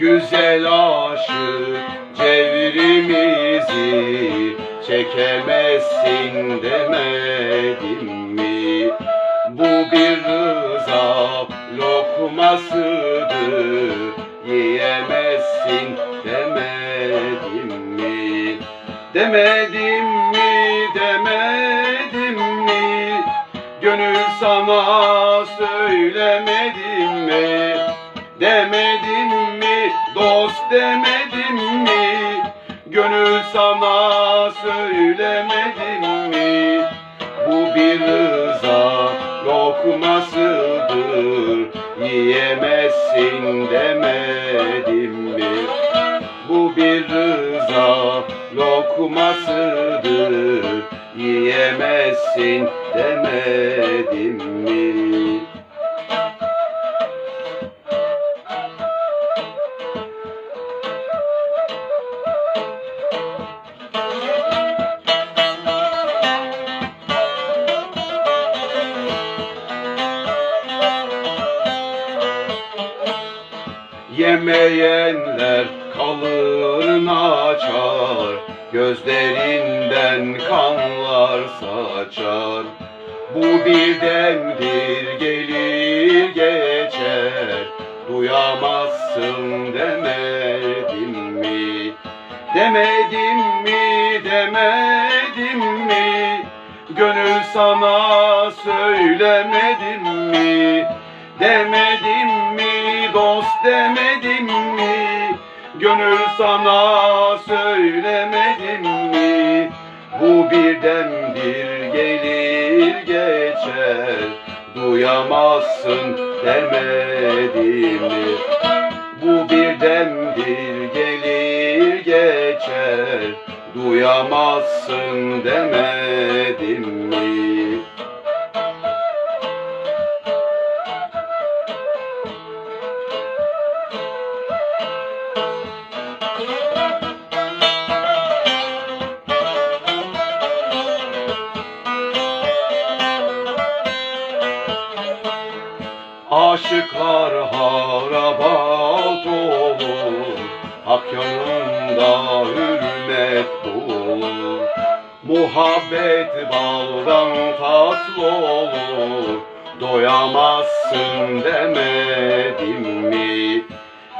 Güzel aşık cevrimizi çekemezsin demedim mi? Bu bir rıza lokmasıdır yiyemezsin demedim mi? Demedim mi demedim mi? Gönül sana söylemedim demedim mi? Gönül sana söylemedim mi? Bu bir rıza lokmasıdır Yiyemezsin demedim mi? Bu bir rıza lokmasıdır Yiyemezsin demedim mi? Yemeyenler kalır açar Gözlerinden kanlar saçar Bu bir demdir gelir geçer Duyamazsın demedim mi? Demedim mi demedim mi? Gönül sana söylemedim mi? Demedim dost demedim mi? Gönül sana söylemedim mi? Bu bir demdir gelir geçer Duyamazsın demedim mi? Bu bir Aşıklar harabat olur Hak yanında hürmet olur Muhabbet baldan tatlı olur Doyamazsın demedim mi?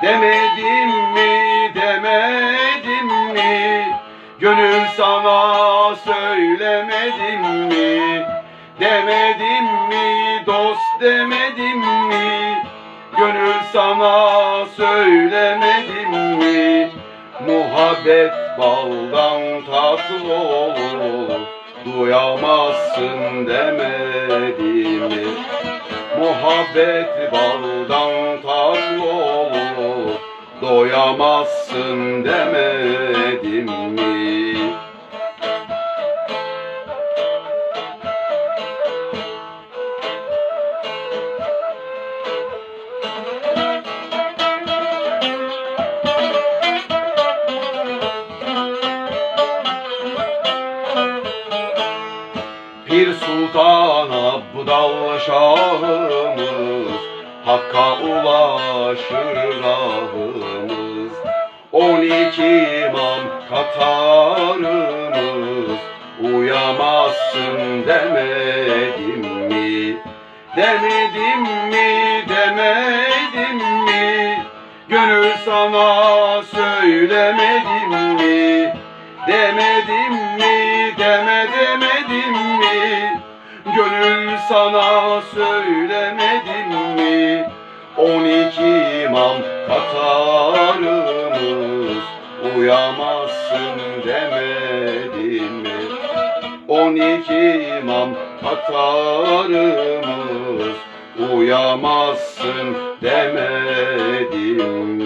Demedim mi, demedim mi? Gönül sana söylemedim mi? Demedim mi, dost demedim mi? Gönül sana söylemedim mi? Muhabbet baldan tatlı olur Duyamazsın demedim mi? Muhabbet baldan tatlı olur Doyamazsın demedim mi? Pir Sultan Abdal Şahımız Hakka ulaşır rahımız On iki imam Katarımız Uyamazsın demedim mi? Demedim mi, demedim mi? Gönül sana söylemedim mi? Demedim mi, Katarımız Uyamazsın demedim mi? On iki imam Katarımız Uyamazsın demedim